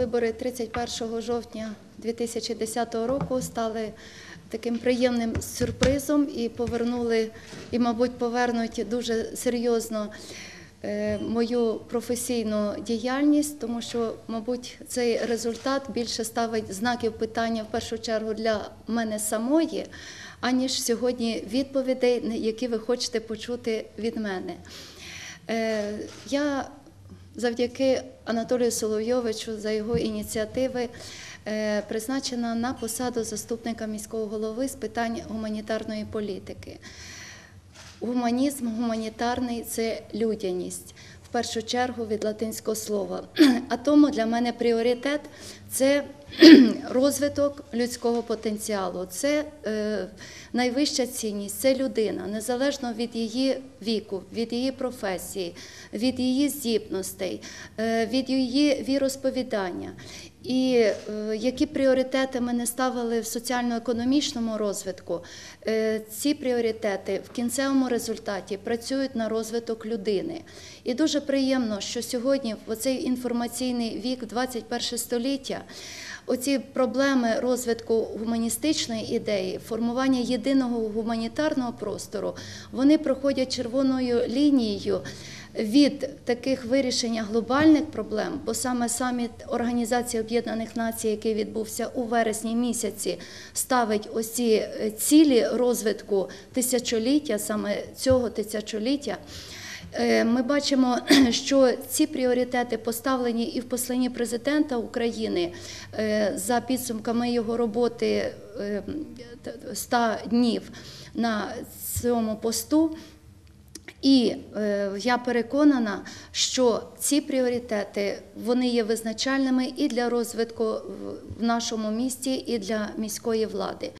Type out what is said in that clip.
Вибори 31 жовтня 2010 року стали таким приємним сюрпризом і повернули, і, мабуть, повернуть дуже серйозно е, мою професійну діяльність, тому що, мабуть, цей результат більше ставить знаків питання в першу чергу для мене самої, аніж сьогодні відповідей, які ви хочете почути від мене. Е, Я завдяки Анатолію Соловйовичу за його ініціативи е, призначена на посаду заступника міського голови з питань гуманітарної політики. Гуманізм гуманітарний це людяність. В першу чергу від латинського слова. А тому для мене пріоритет це розвиток людського потенціалу, це е, найвища цінність, це людина, незалежно від її віку, від її професії, від її здібностей, е, від її віросповідання. І е, які пріоритети ми не ставили в соціально-економічному розвитку, е, ці пріоритети в кінцевому результаті працюють на розвиток людини. І дуже приємно, що сьогодні, в цей інформаційний вік, 21 століття, оці проблеми розвитку гуманістичної ідеї, формування єдиного гуманітарного простору, вони проходять червоною лінією від таких вирішення глобальних проблем, бо саме саміт Організації Об'єднаних Націй, який відбувся у вересні місяці, ставить ось ці е, цілі розвитку тисячоліття, саме цього тисячоліття. Е, Ми бачимо, що ці пріоритети поставлені і в посланні президента України е, за підсумками його роботи е, 100 днів на цьому посту. І е, я переконана, що ці пріоритети вони є визначальними і для розвитку в нашому місті, і для міської влади.